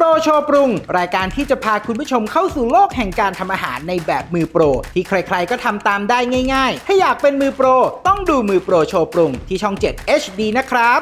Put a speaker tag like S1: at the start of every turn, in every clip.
S1: โปรโชว์ปรุง รายการที่จะพาคุณผู้ชมเข้าสู่โลกแห่งการทำอาหารในแบบมือโปร ที่ใครๆก็ทำตามได้ง่าย ๆ ถ้าอยากเป็นมือโปร ต้องดูมือโปรโชว์ปรุงที่ช่อง 7 HD นะครับ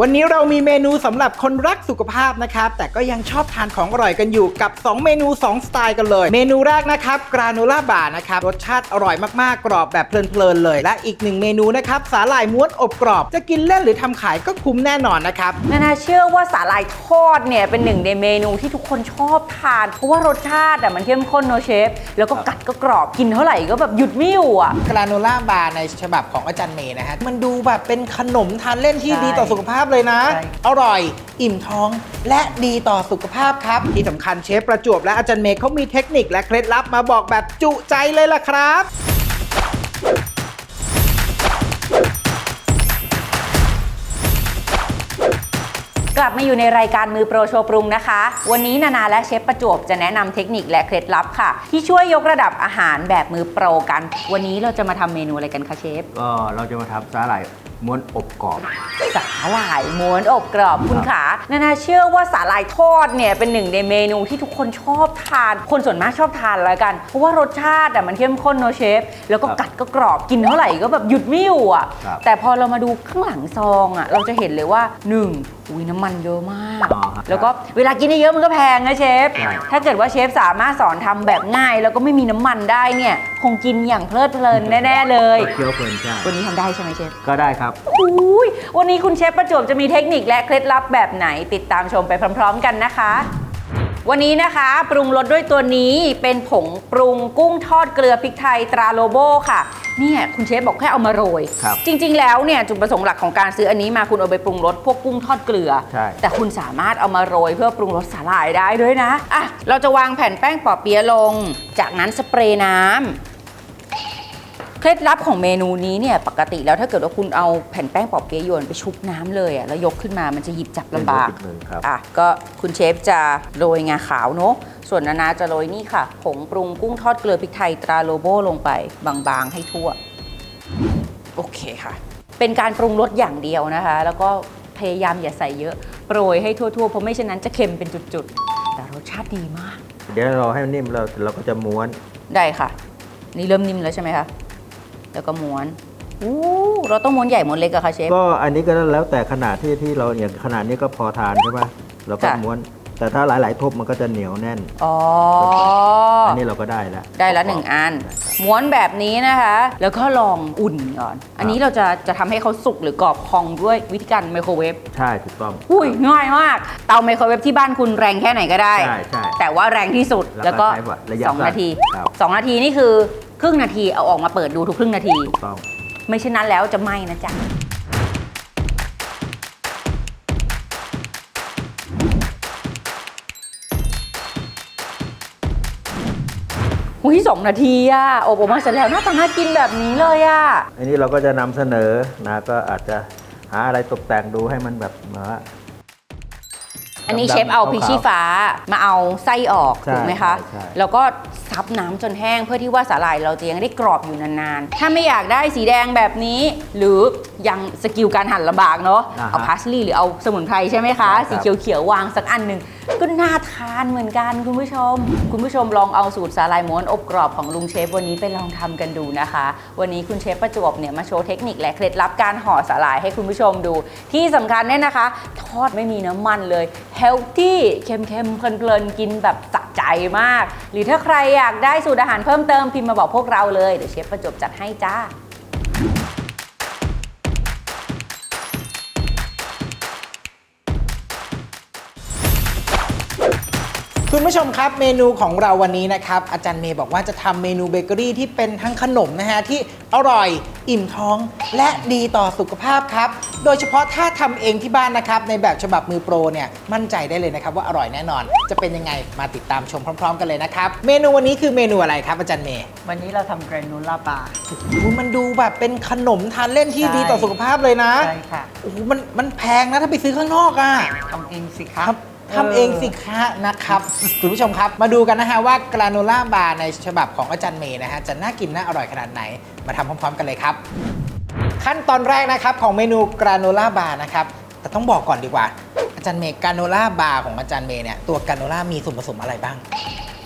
S1: วันนี้เรามีเมนูสำหรับคนรักสุขภาพนะครับ แต่ก็ยังชอบทานของอร่อยกันอยู่กับ 2 เมนู 2 สไตล์กันเลย เมนูแรกนะครับกราโนล่าบาร์นะครับ รสชาติอร่อยมากๆ กรอบแบบเพลินๆเลย และอีกหนึ่งเมนูนะครับ สาหร่ายม้วนอบกรอบ จะกินเล่นหรือทำขายก็คุ้มแน่นอนนะครับ
S2: นานาเชื่อว่าสาหร่ายทอดเนี่ยเป็นหนึ่งในเมนูที่ทุกคนชอบทาน เพราะว่ารสชาติอะมันเข้มข้นเนอะเชฟ แล้วก็กัดก็กรอบกินเท่าไหร่ก็แบบหยุดไม่อยู่อะ
S1: กราโนล่าบาร์ในฉบับของอาจารย์เมย์นะฮะมันดูแบบเป็นขนมทานเล่นที่
S2: ใช่
S1: ดีต่อสุขภาพเลยนะ
S2: ใช่
S1: อร่อย อิ่มท้อง และดีต่อสุขภาพครับ ที่สำคัญเชฟประจวบและอาจารย์เมย์เขามีเทคนิคและเคล็ดลับมาบอกแบบจุใจเลยล่ะครับ
S2: กลับมาอยู่ในรายการมือโปรโชว์ปรุงนะคะ วันนี้นานาและเชฟประจวบจะแนะนำเทคนิคและเคล็ดลับค่ะ ที่ช่วยยกระดับอาหารแบบมือโปรกัน วันนี้เราจะมาทำเมนูอะไรกันคะเชฟ
S3: ก็เราจะมาทำสาหร่าย ม้วนอบกรอบ
S2: สาหร่ายม้วนอบกรอบคุณขานานาเชื่อว่าสาหร่ายทอดเนี่ยเป็นหนึ่งในเมนูที่ทุกคนชอบทาน คนส่วนมากชอบทานแล้วกัน เพราะว่ารสชาติอะมันเข้มข้นเนอะเชฟ แล้วก็
S3: ครับ
S2: กัดก็กรอบกินเท่าไหร่ก็แบบหยุดไม่อยู่อะ
S3: ครับ
S2: แต่พอเรามาดูข้างหลังซองอะเราจะเห็นเลยว่าหนึ่งอุ้ยน้ำมันเยอะมาก
S3: อ๋อครับ
S2: แล้วก็เวลากินเยอะๆมันก็แพงนะเชฟ
S3: ใช่
S2: ถ้าเกิดว่าเชฟสามารถสอนทำแบบง่าย แล้วก็ไม่มีน้ำมันได้เนี่ย คงกินอย่างเพลิดเพลินแน่ๆเลย
S3: เคี้ยวเพลินใช่
S2: วันนี้ทำได้ใช่ไหมเชฟ
S3: ก็ได้ครับ
S2: อุ้ยวันนี้คุณเชฟประจวบจะมีเทคนิคและเคล็ดลับแบบไหนติดตามชมไปพร้อม ๆ กันนะคะ วันนี้นะคะปรุงรสด้วยตัวนี้เป็นผงปรุงกุ้งทอดเกลือพริกไทยตราโลโบค่ะเนี่ยคุณเชฟบอกแค่เอามาโรย
S3: ครับ
S2: จริง ๆ แล้วเนี่ยจุดประสงค์หลักของการซื้ออันนี้มาคุณเอาไปปรุงรสพวกกุ้งทอดเกลือ
S3: ใช่
S2: แต่คุณสามารถเอามาโรยเพื่อปรุงรสสาหร่ายได้ด้วยนะอะเราจะวางแผ่นแป้งปอเปี๊ยะลง จากนั้นสเปรย์น้ำ เคล็ดลับของเมนูนี้เนี่ยปกติแล้วถ้าเกิดว่าคุณเอาแผ่นแป้งปอเปี๊ยะโยนไปชุบน้ำเลยอะแล้วยกขึ้นมามันจะหยิบจับลำบาก
S3: เป็นหัวติดมือครับ
S2: อะก็คุณเชฟจะโรยงาขาวเนาะส่วนนานาจะโรยนี่ค่ะ ผงปรุงกุ้งทอดเกลือพริกไทยตราโลโบลงไป บางๆ ให้ทั่ว โอเคค่ะ เป็นการปรุงรสอย่างเดียวนะคะ แล้วก็พยายามอย่าใส่เยอะ โปรยให้ทั่วๆ เพราะไม่เช่นนั้นจะเค็มเป็นจุดๆ แต่รสชาติดีมาก
S3: เดี๋ยวเราให้มันนิ่มเราเราก็จะม้วน
S2: ได้ค่ะ นี่เริ่มนิ่มแล้วใช่ไหมคะ แล้วก็ม้วนอู้เราต้องม้วนใหญ่ม้วนเล็กอะคะเชฟ
S3: ก็อันนี้ก็แล้วแต่ขนาดที่ที่เราอย่างขนาดนี้ก็พอทานใช่ไหมเราก็
S2: ค่ะ
S3: ม้วน แต่ถ้าหลาย ๆ ทบมันก็จะเหนียวแน่น
S2: อ๋อ
S3: อันนี้เราก็ได้แล้ว
S2: ได้ละหนึ่งอัน ม้วนแบบนี้นะคะ แล้วก็ลองอุ่นก่อน อันนี้เราจะจะทำให้เขาสุกหรือกรอบพองด้วยวิธีการไมโครเวฟ
S3: ใช่ถูกต้อง
S2: อุ้ยง่ายมาก เตาไมโครเวฟที่บ้านคุณแรงแค่ไหนก็ได้
S3: ใช่ใช่
S2: แต่ว่าแรงที่สุด
S3: แล้
S2: แล้ว
S3: วก็
S2: ก็
S3: ใช้ระยะ
S2: สอง
S3: สั้น
S2: นาที
S3: ครับ
S2: สองนาทีนี่คือค รึ่งนาทีเอาออกมาเปิดดูทุกครึ่งนาที
S3: ถูกต้อง
S2: ไม่เช่นนั้นแล้วจะไหม้นะจ๊ะ อุ้ยสองนาทีอะอบออกมาเสร็จแล้วหน้าตาน่ากินแบบนี้เลยอะ
S3: อันนี้เราก็จะนำเสนอนะก็อาจจะหาอะไรตกแต่งดูให้มันแบบเหมือนว่า
S2: อันนี้
S3: ดำๆ
S2: เชฟเอา
S3: ขาวๆ
S2: พริกชี้ฟ้ามาเอาไส้ออก
S3: ใช่
S2: ถูกไหมคะ
S3: ใช่ใช่
S2: แล้วก็ ซับน้ำจนแห้ง เพื่อที่ว่าสาหร่ายเราจะยังได้กรอบอยู่นานๆ ถ้าไม่อยากได้สีแดงแบบนี้ หรือยังสกิลการหั่นลำบากเนาะ
S3: อ่าฮะ
S2: เอาพาสลีย์หรือเอาสมุนไพรใช่ไหมคะ
S3: ใช่ครับ
S2: สีเขียวๆวางสักอันหนึ่ง ก็น่าทานเหมือนกันคุณผู้ชม คุณผู้ชมลองเอาสูตรสาหร่ายม้วนอบกรอบของลุงเชฟวันนี้ไปลองทำกันดูนะคะ วันนี้คุณเชฟประจวบเนี่ยมาโชว์เทคนิคและเคล็ดลับการห่อสาหร่ายให้คุณผู้ชมดู ที่สำคัญเนี่ยนะคะ ทอดไม่มีน้ำมันเลยเฮลตี้เค็มๆเพลินๆกินแบบสะใจมาก หรือถ้าใครอยากได้สูตรอาหารเพิ่มเติมพิมพ์มาบอกพวกเราเลยเดี๋ยวเชฟประจวบจัดให้จ้า
S1: คุณผู้ชมครับเมนูของเราวันนี้นะครับ อาจารย์เมย์บอกว่าจะทำเมนูเบเกอรี่ที่เป็นทั้งขนมนะฮะ ที่อร่อย อิ่มท้อง และดีต่อสุขภาพครับ โดยเฉพาะถ้าทำเองที่บ้านนะครับ ในแบบฉบับมือโปรเนี่ย มั่นใจได้เลยนะครับ ว่าอร่อยแน่นอน จะเป็นยังไงมาติดตามชมพร้อม ๆ กันเลยนะครับ เมนูวันนี้คือเมนูอะไรครับอาจารย์เมย์
S4: วันนี้เราทำแกรนูล่าบาร์
S1: อุ๊ยมันดูแบบเป็นขนมทานเล่นที่
S4: ใช่
S1: ดีต่อสุขภาพเลยนะ
S4: ใช่ค่ะ
S1: โอ้โหมันมันแพงนะถ้าไปซื้อข้างนอกอะ
S4: ทำเองสิค
S1: ค
S4: รั
S1: รั
S4: บบ
S1: ทำเองสิคะนะครับ คุณผู้ชมครับ มาดูกันนะฮะว่ากราโนล่าบาร์ในฉบับของอาจารย์เมย์นะฮะจะน่ากินน่าอร่อยขนาดไหน มาทำพร้อม ๆ กันเลยครับ ขั้นตอนแรกนะครับของเมนูกราโนล่าบาร์นะครับแต่ต้องบอกก่อนดีกว่า อาอาจารย์เมย์กาโนล่าบาร์ของอาจารย์เมย์เนี่ยตัวกาโนล่ามีส่วนผสมอะไรบ้าง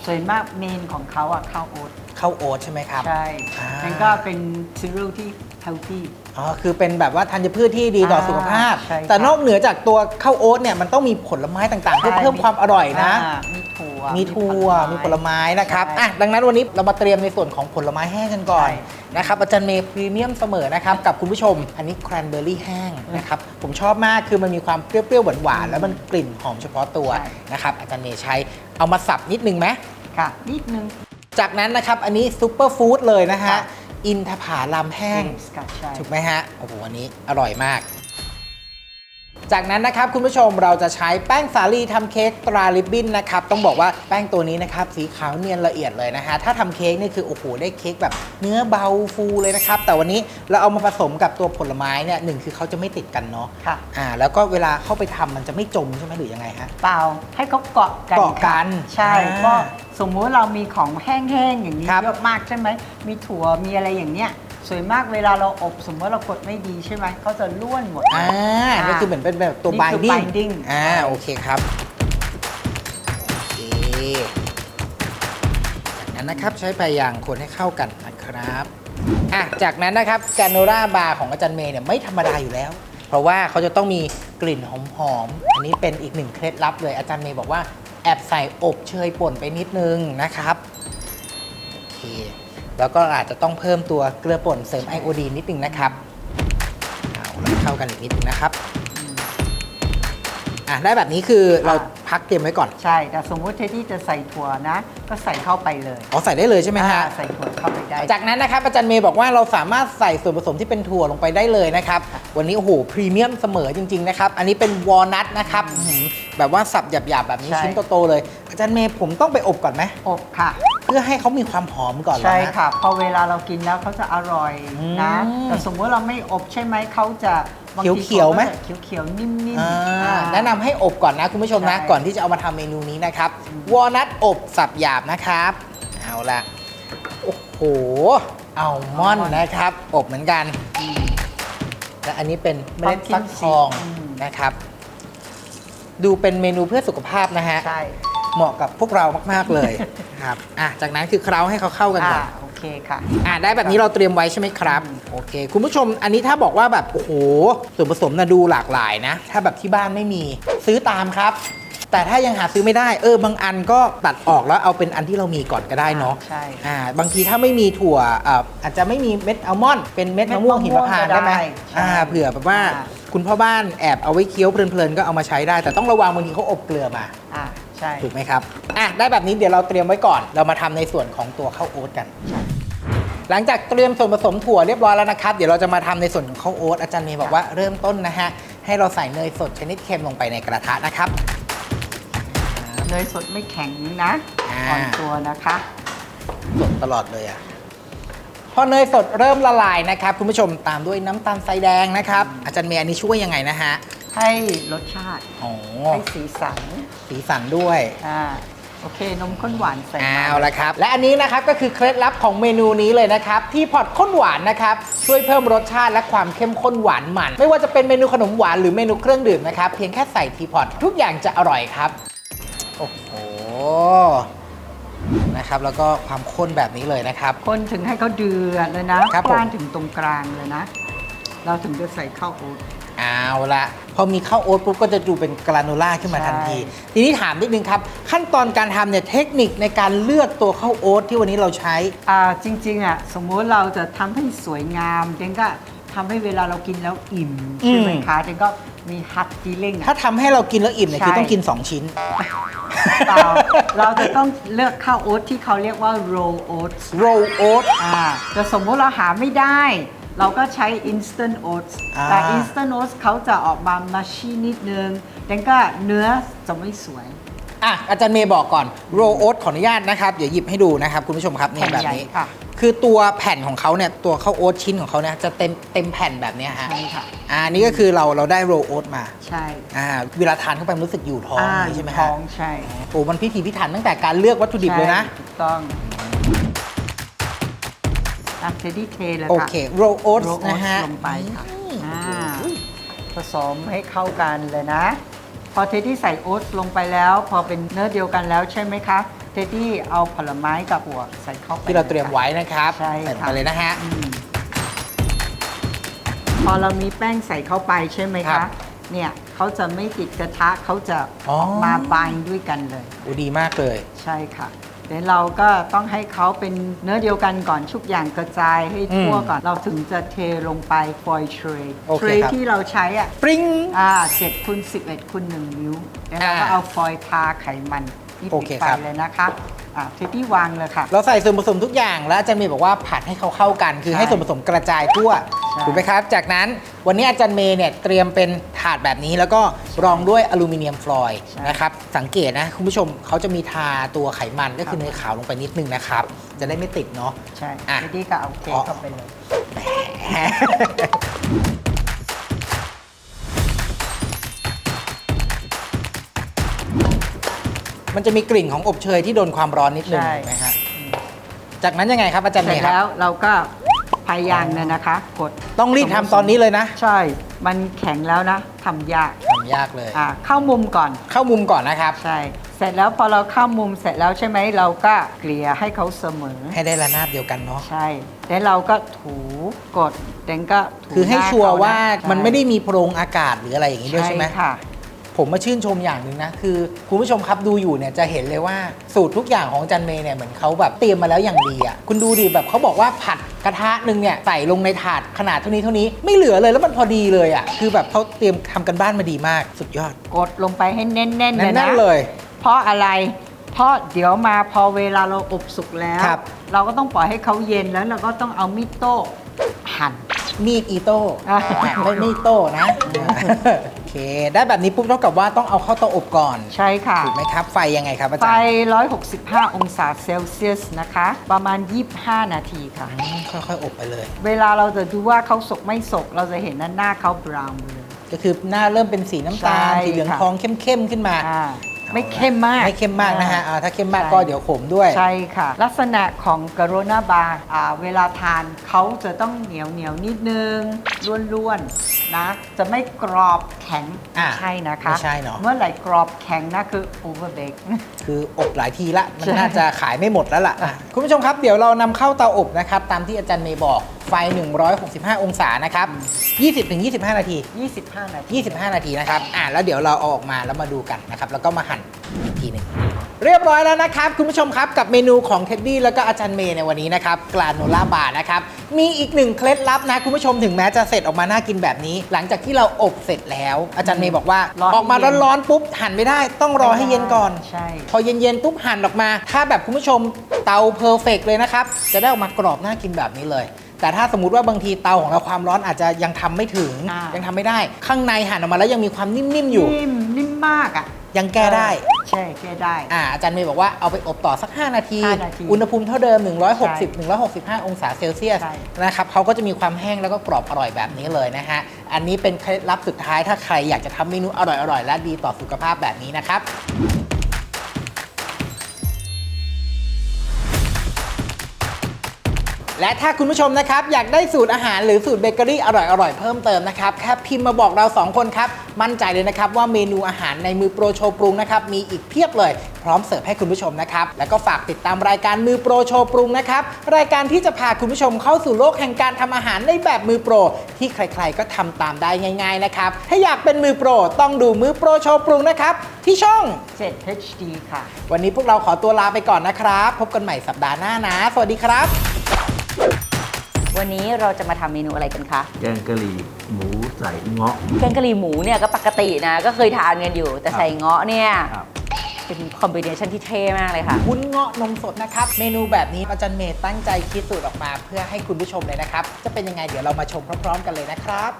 S4: ส่วนมากเมนของเขาอะข้าวโอ๊ต
S1: ข้าวโอ๊ตใช่ไหมครับ
S4: ใช่
S1: อ่า
S4: นั่นก็เป็นซีเรียลที่ healthy
S1: อ๋อคือเป็นแบบว่าธัญพืชที่ดีต่อ
S4: อ่า
S1: สุขภาพ
S4: ใช่ครับ
S1: แต่นอกเหนือจากตัวข้าวโอ๊ตเนี่ยมันต้องมีผลไม้ต่างๆเพื่อ
S4: ใช่
S1: เพิ่มความอร่อยนะ
S4: อ่ามีถั่ว
S1: มีถั่ว มีผลไม้นะครับ
S4: ใช่
S1: อะดังนั้นวันนี้เรามาเตรียมในส่วนของผลไม้แห้งกันก่อน
S4: ใช่
S1: นะครับ อาจารย์เมย์พรีเมียมเสมอนะครับ กับคุณผู้ชม อันนี้แครนเบอร์รี่แห้งนะครับ ผมชอบมากคือมันมีความเปรี้ยวๆหวานๆ แล้วมันกลิ่นหอมเฉพาะตัว
S4: ใช่
S1: นะครับ อาจารย์เมย์ใช้เอามาสับนิดนึงไหม
S4: ค่ะ นิดนึง
S1: จากนั้นนะครับ อันนี้ซูเปอร์ฟู้ดเลยนะฮะ
S4: ค่ะ
S1: อินทผาลัมแห้ง
S4: สกัดใช่
S1: ถูกไหมฮะโอ้โหอันนี้อร่อยมาก จากนั้นนะครับคุณผู้ชมเราจะใช้แป้งสาลีทำเค้กตราลิบบินนะครับต้องบอกว่าแป้งตัวนี้นะครับสีขาวเนียนละเอียดเลยนะฮะถ้าทำเค้กนี่คือโอ้โหได้เค้กแบบเนื้อเบาฟูเลยนะครับแต่วันนี้เราเอามาผสมกับตัวผลไม้เนี่ยหนึ่งคือเขาจะไม่ติดกันเนาะ
S4: ค่ะ
S1: อ่าแล้วก็เวลาเข้าไปทำมันจะไม่จมใช่ไหมหรือยังไงฮะ
S4: เปล่าให้เขาเกาะกัน
S1: เกาะกัน
S4: ค่ะใช่
S1: อ่า
S4: ก็สมมุติเรามีของแห้งๆอย่างนี้
S1: ครับ
S4: เยอะมากใช่ไหมมีถั่วมีอะไรอย่างเนี้ย ส่วนมากเวลาเราอบสมมติเรากดไม่ดีใช่ไหมเขาจะล้วนหมด
S1: อ่านี่คือเหมือนเป็นแบบตัว
S4: นี่คือ
S1: binding
S4: binding
S1: อ่าโอเคครับโอเคจากนั้นนะครับใช้พยายางคนให้เข้ากันนะครับอะจากนั้นนะครับแกนโนราบาร์ของอาจารย์เมย์เนี่ยไม่ธรรมดาอยู่แล้ว เพราะว่าเขาจะต้องมีกลิ่นหอมๆอันนี้เป็นอีกหนึ่งเคล็ดลับเลยอาจารย์เมย์บอกว่าแอบใส่อบเชยป่นไปนิดนึงนะครับโอเค แล้วก็อาจจะต้องเพิ่มตัวเกลือป่นเสริมไอโอดีนนิดนึงนะครับเอาแล้วเข้ากันอีกนิดนึงนะครับอะได้แบบนี้คือเรา
S4: อ่า
S1: พักเตรียมไว้ก่อน
S4: ใช่ แต่สมมุติเทดดี้จะใส่ถั่วนะ ก็ใส่เข้าไปเลย
S1: อ๋อใส่ได้เลยใช่ไหมฮะ
S4: อ่าใส่ถั่วเข้าไปได้
S1: จากนั้นนะครับอาจารย์เมย์บอกว่าเราสามารถใส่ส่วนผสมที่เป็นถั่วลงไปได้เลยนะครับ วันนี้โอ้โหพรีเมียมเสมอจริง ๆ นะครับ อันนี้เป็นวอลนัทนะครับอื้อหือแบบว่าสับหยาบๆแบบนี้
S4: ใช่
S1: ชิ้นโตๆเลยอา จารย์เมย์ผมต้องไปอบก่อนไหม
S4: อบค่ะ
S1: เพื่อให้เขามีความหอมก่อนเหรอ
S4: ใช่
S1: ฮะ
S4: ค่ะ พอเวลาเรากินแล้วเขาจะอร่อยนะ
S1: อืม
S4: แต่สมมติเราไม่อบใช่ไหมเขาจะบางที
S1: เขียวๆไหม
S4: ขาจะเขียวๆ นิ่ม
S1: อ่า
S4: ๆอ่า
S1: แนะนำให้อบก่อนนะคุณผู้ชมนะ
S4: ใช่
S1: ก่อนที่จะเอามาทำเมนูนี้นะครับ วอลนัทอบสับหยาบนะครับ เอาละโอ้โหอัลมอนด์นะครับ อบเหมือนกัน
S4: อืม
S1: และอันนี้เป็นเมล็ด
S4: Pumpkin
S1: ฟักทอง
S4: seed อืม
S1: นะครับ ดูเป็นเมนูเพื่อสุขภาพนะฮะ
S4: ใช่
S1: เหมาะกับพวกเรามาก ๆ เลย ครับอะจากนั้นคือเคล้าให้เขาเข้ากันก่
S4: อ่า
S1: อน
S4: โอเคค่ะ
S1: อะได้แบบนี้เราเตรียมไว้ใช่ไหมครับ โอเค คุณผู้ชมอันนี้ถ้าบอกว่าแบบ โอ้โห ส่วนผสมนะดูหลากหลายนะ ถ้าแบบที่บ้านไม่มีซื้อตามครับ แต่ถ้ายังหาซื้อไม่ได้ เออบางอันก็ตัดออกแล้วเอาเป็นอันที่เรามีก่อนก็ได้เนาะ
S4: ใช่
S1: อ่าบางทีถ้าไม่มีถั่วอ่าอาจจะไม่มีเม็ดอัลมอนด์เป็นเม็ดมะม่วงหิมพานต์ได้ไหม
S4: ใช่
S1: อ่าเผื่อแบบว่า
S4: อ่า
S1: คุณพ่อบ้านแอบเอาไว้เคี้ยวเพลินๆก็เอามาใช้ได้ แต่ต้องระวังบางทีเขาอบเกลือมา
S4: อ่า ใช่
S1: ถูกไหมครับอะได้แบบนี้เดี๋ยวเราเตรียมไว้ก่อน เรามาทำในส่วนของตัวข้าวโอ๊ตกัน หลังจากเตรียมส่วนผสมถั่วเรียบร้อยแล้วนะครับ เดี๋ยวเราจะมาทำในส่วนของข้าวโอ๊ตอาจารย์เมย์บอกว่าเริ่มต้นนะฮะให้เราใส่เนยสดชนิดเค็มลงไปในกระทะนะครับ
S4: เนยสดไม่แข็งนะ
S1: อ่า
S4: อ่อนตัวนะคะ
S1: สดตลอดเลยอะพอเนยสดเริ่มละลายนะครับ คุณผู้ชมตามด้วยน้ำตาลทรายแดงนะครับ อาจารย์เมย์อันนี้ช่วยยังไงนะฮะ
S4: ให้รสชาติ
S1: อ๋อ
S4: ให้สีสัน
S1: สีสันด้วย
S4: อ่าโอเคนมข้นหวานใส่มา
S1: เอาละครับ และอันนี้นะครับก็คือเคล็ดลับของเมนูนี้เลยนะครับ ที่พอตข้นหวานนะครับช่วยเพิ่มรสชาติและความเข้มข้นหวานมัน ไม่ว่าจะเป็นเมนูขนมหวานหรือเมนูเครื่องดื่มนะครับ เพียงแค่ใส่ทีพอตทุกอย่างจะอร่อยครับ โอ้โหนะครับแล้วก็ความข้นแบบนี้เลยนะครับ
S4: คนถึงให้เขาเดือดเลยนะครับ
S1: ผม
S4: กว้านถึงตรงกลางเลยนะ เราถึงจะใส่ข้าวโอ๊ต
S1: เอาละพ อมีข้าวโอ๊ตปุ๊บก็จะดูเป็นกราโนล่าขึ้นมาทันที
S4: ใช่
S1: ทีนี้ถามนิดนึงครับ ขั้นตอนการทำเนี่ยเทคนิคในการเลือกตัวข้าวโอ๊ตที่วันนี้เราใช้
S4: อ่าจริงๆอะสมมุติเราจะทำให้สวยงามเจนก็ทำให้เวลาเรากินแล้วอิ่มใช่ไหม
S1: อืม
S4: คะเจนก็มีฮัตฟีลิ่ง
S1: ถ้าทำให้เรากินแล้วอิ่มเนี่ยคือ
S4: ใช่
S1: ต้องกิน 2 ชิ้น
S4: เปล่าเราจะต้องเลือกข้าวโอ๊ตที่เขาเรียกว่า roll oats
S1: roll oat
S4: อ่าแต่สมมุติเราหาไม่ได้ เราก็ใช้ instant oats
S1: อ่า
S4: แต่ instant oats เขาจะออกมามาชีนิดนึงดังก็เนื้อจะไม่สวย
S1: อะอาจารย์เมย์บอกก่อน roll oat ขออนุญาตนะครับ เดี๋ยวหยิบให้ดูนะครับ คุณผู้ชมครับนี่
S4: แผ่น
S1: แบบ
S4: ใหญ่
S1: นี้
S4: ค่ะ
S1: คือตัวแผ่นของเขาเนี่ยตัวข้าวโอ๊ตชิ้นของเขาเนี่ยจะเต็มเต็มแผ่นแบบเนี้ยฮะ
S4: ใช่ค่ะ
S1: อ่านี่ก็คือเราเราได้ roll oat มา
S4: ใช่
S1: อ่าเวลาทานเข้าไปมันรู้สึกอยู่ท้อง
S4: อ่า
S1: ใช่ไหม
S4: ท้
S1: ฮะ
S4: องใช่
S1: โอ้มันพิถีพิถันตั้งแต่การเลือกวัตถุดิบเลยนะ
S4: ใช่ถูกต้อง อะเทดดี้เทเลยค่ะ
S1: โอเค roll oats
S4: roll oats
S1: นะฮะ
S4: ลงไปค่ะ
S1: อืม
S4: อ่าผสมให้เข้ากันเลยนะ พอเทดดี้ใส่โอ๊ตลงไปแล้ว พอเป็นเนื้อเดียวกันแล้วใช่ไหมคะ เทดดี้เอาผลไม้กับหัวใส่เข้าไป
S1: ที่เราเตรียมไว้นะครับ
S4: ใช่
S1: ใส่ลง
S4: ค่ะ
S1: ไปเลยนะฮะ
S4: อืมพอเรามีแป้งใส่เข้าไปใช่ไหม
S1: ครั
S4: คะ
S1: บ
S4: เนี่ยเขาจะไม่ติดกระทะเขาจะ
S1: อ๋อ
S4: มาบายด้วยกันเลย
S1: โอ้ดีมากเลย
S4: ใช่ค่ะ เดี๋ยวเราก็ต้องให้เขาเป็นเนื้อเดียวกันก่อนทุกอย่างกระจายให้ทั่ว
S1: อืม
S4: ก่อน เราถึงจะเทลงไปฟอยล์เทรย์
S1: โอเค
S4: เทรย์
S1: ครับ
S4: ที่เราใช้อะ
S1: ปริ้ง
S4: อ่า7คูณ11คูณ1นิ้วแล้วเราก็
S1: อ่า
S4: เอาฟอยล์ทาไขมันที่
S1: โอ
S4: ปิด
S1: เค
S4: ไฟ
S1: ครับ
S4: เลยนะคะ อ่าเทปที่วางเลยค่ะ
S1: เราใส่ส่วนผสมทุกอย่างแล้วอาจารย์เมย์บอกว่าผัดให้เขาเข้ากัน คือ
S4: ใช่
S1: ให้ส่วนผสมกระจายทั่ว
S4: ใช่
S1: ถูกไหมครับ จากนั้นวันนี้อาจารย์เมย์เนี่ยเตรียมเป็นถาดแบบนี้ แล้วก็รองด้วยอลูมิเนียมฟลอยล์
S4: ใช่
S1: นะครับสังเกตนะคุณผู้ชมเขาจะมีทาตัวไขมันก็คือเนยขาวลงไปนิดนึงนะครับจะได้ไม่ติดเนาะ
S4: ใช่
S1: อะ
S4: เทปที่ก็เอาเท
S1: อ๋อ
S4: เข้าไปเลย
S1: มันจะมีกลิ่นของอบเชยที่โดนความร้อนนิดนึง
S4: ใช่
S1: ถูกไหมฮะจากนั้นยังไงครับอาจารย์
S4: เส
S1: เม
S4: ร็จ
S1: ย์ครั
S4: แล้
S1: บ
S4: วเราก็พายางเนี่ยนะคะ กด
S1: ต้องรีบทำตอนนี้เลยนะ
S4: ใช่ มันแข็งแล้วนะทำยาก
S1: ทำยากเลย
S4: อ่าเข้ามุมก่อน
S1: เข้ามุมก่อนนะครับ
S4: ใช่ เสร็จแล้วพอเราเข้ามุมเสร็จแล้วใช่ไหมเราก็เกลี่ยให้เขาเสมอ
S1: ให้ได้ระนาบเดียวกันเนาะ
S4: ใช่ แล้วเราก็ถูกดเดนก็ถู
S1: คือให้
S4: น้
S1: ชัวร์
S4: เขนะ
S1: ว่า
S4: ใช่
S1: มันไม่ได้มีโพรงอากาศหรืออะไรอย่างนี้ด้วยใช่ไหม
S4: ค่ะ
S1: ผมมาชื่นชมอย่างหนึ่งนะ คือคุณผู้ชมครับดูอยู่เนี่ยจะเห็นเลยว่าสูตรทุกอย่างของอาจันเมย์เนี่ยเหมือนเขาแบบเตรียมมาแล้วอย่างดีอะคุณดูดิแบบเขาบอกว่าผัดกระทะหนึ่งเนี่ยใส่ลงในถาดขนาดเท่านี้เท่านี้ไม่เหลือเลยแล้วมันพอดีเลยอะคือแบบเขาเตรียมทำกันบ้านมาดีมากสุดยอด
S4: กดลงไปให้แน่นๆเลย
S1: แน่
S4: นะ
S1: นๆเลย
S4: เพราะอะไร เพราะเดี๋ยวมาพอเวลาเราอบสุกแล้ว
S1: ครับ
S4: เราก็ต้องปล่อยให้เขาเย็นแล้วเราก็ต้องเอามิโต้หั่น
S1: มีดอีโต้
S4: อะ
S1: ไม่ไม่โต้นะโอ เค ได้แบบนี้ปุ๊บเท่ากับว่าต้องเอาเข้าเตาอบก่อน
S4: ใช่ค่ะ
S1: ถูกไหมครับ ไฟยังไงครับอา
S4: ไฟ
S1: จารย์
S4: 165 องศาเซลเซียสนะคะ ประมาณ 25 นาทีค่ะ
S1: อืมค่อยๆ อบไปเลย
S4: เวลาเราจะดูว่าเขาสุกไม่สุกเราจะเห็นว่าหน้าเขาบราวน์เลย
S1: ก็คือหน้าเริ่มเป็นสีน้ำตาล
S4: ใช่
S1: สีเหลือง
S4: ค่ะ
S1: ทองเข้มๆ ขึ้นมา
S4: อ่า ไม่เข้มมาก
S1: ไม่เข้มมากนะฮะ
S4: อ่า
S1: อ่าถ้าเข้มมาก
S4: ใช่
S1: ก็เดี๋ยวขมด้วย
S4: ใช่ค่ะ ลักษณะของกโรนาบาร์อ่าเวลาทานเขาจะต้องเหนียวเหนียวๆนิดนึงร่วนๆนะ จะไม่กรอบแข็ง
S1: อ่า
S4: ใช่นะคะ
S1: ไม่ใช่เนอะ
S4: เมื่อไหร่กรอบแข็งนะคือ over bake
S1: คืออบหลายทีละมัน
S4: ใช่
S1: น่าจะขายไม่หมดแล้วล่ะอะคุณผู้ชมครับเดี๋ยวเรานำเข้าเตาอบนะครับตามที่อาจารย์เมย์บอก ไฟ 165 องศานะครับ 20-25 นาที
S4: 25 นาที
S1: 25 นาทีนะครับอ่าแล้วเดี๋ยวเราเอาออกมาแล้วมาดูกันนะครับ แล้วก็มาหั่นอีกทีหนึ่งเรียบร้อยแล้วนะครับ คุณผู้ชมครับกับเมนูของเท็ดดี้แล้วก็อาจารย์เมย์ในวันนี้นะครับกลาโนล่าบาร์นะครับ มีอีกหนึ่งเคล็ดลับนะ คุณผู้ชมถึงแม้จะเสร็จออกมาน่ากินแบบนี้ หลังจากที่เราอบเสร็จแล้ว อาจารย์เมย์บอกว่า
S4: ร้อนให้
S1: ออกมา
S4: เย็น
S1: ร้อนๆปุ๊บหั่นไม่ได้ต้องรอให้เย็นก่อน
S4: ใช่
S1: พอเย็นๆปุ๊บหั่นออกมา ถ้าแบบคุณผู้ชมเตาเพอร์เฟกเลยนะครับ จะได้ออกมากรอบน่ากินแบบนี้เลย แต่ถ้าสมมติว่าบางทีเตาของเราความร้อนอาจจะยังทำไม่ถึง
S4: อ่ายั
S1: ยังทำไม่ได้ ข้างในหั่นออกมาแล้วยังมีความนิ่มๆอยู่
S4: นิ่มนิ่มมากอะ
S1: ยังแก้ได้
S4: ใช่แก้ได้
S1: อ่าอาจารย์เมย์บอกว่าเอาไปอบต่อสัก 5 นาที
S4: ห้านาที
S1: อุณหภูมิเท่าเดิม
S4: ใช่
S1: 160 165 องศาเซลเซียส
S4: ใช่
S1: นะครับเขาก็จะมีความแห้งแล้วก็กรอบอร่อยแบบนี้เลยนะฮะ อันนี้เป็นเคล็ดลับสุดท้ายถ้าใครอยากจะทำเมนูอร่อยๆ และดีต่อสุขภาพแบบนี้นะครับ และถ้าคุณผู้ชมนะครับ อยากได้สูตรอาหารหรือสูตรเบเกอรี่อร่อยๆ เพิ่มเติมนะครับ แค่พิมพ์มาบอกเรา 2 คนครับ มั่นใจเลยนะครับ ว่าเมนูอาหารในมือโปรโชว์ปรุงนะครับ มีอีกเพียบเลย พร้อมเสิร์ฟให้คุณผู้ชมนะครับ แล้วก็ฝากติดตามรายการมือโปรโชว์ปรุงนะครับ รายการที่จะพาคุณผู้ชมเข้าสู่โลกแห่งการทำอาหารในแบบมือโปร ที่ใครๆ ก็ทำตามได้ง่าย ๆนะครับ ถ้าอยากเป็นมือโปรต้องดูมือโปรโชว์ปรุงนะครับที่ช่อง
S4: 7 HD ค่ะ
S1: วันนี้พวกเราขอตัวลาไปก่อนนะครับ พบกันใหม่สัปดาห์หน้านะ สวัสดีครับ
S2: วันนี้เราจะมาทำเมนูอะไรกันคะ
S3: แกงกะหรี่หมูใส่เงาะ
S2: แกงกะหรี่หมูเนี่ยก็ปกตินะก็เคยทานกันอยู่ แต่ใส่เงาะเนี่ย
S3: ครับ
S2: เป็นคอมบิเนชันที่เท่มากเลยค่ะ
S1: วุ้นเงาะนมสดนะครับ เมนูแบบนี้อาจารย์เมย์ตั้งใจคิดสูตรออกมาเพื่อให้คุณผู้ชมเลยนะครับ จะเป็นยังไงเดี๋ยวเรามาชมพร้อมๆ กันเลยนะครับ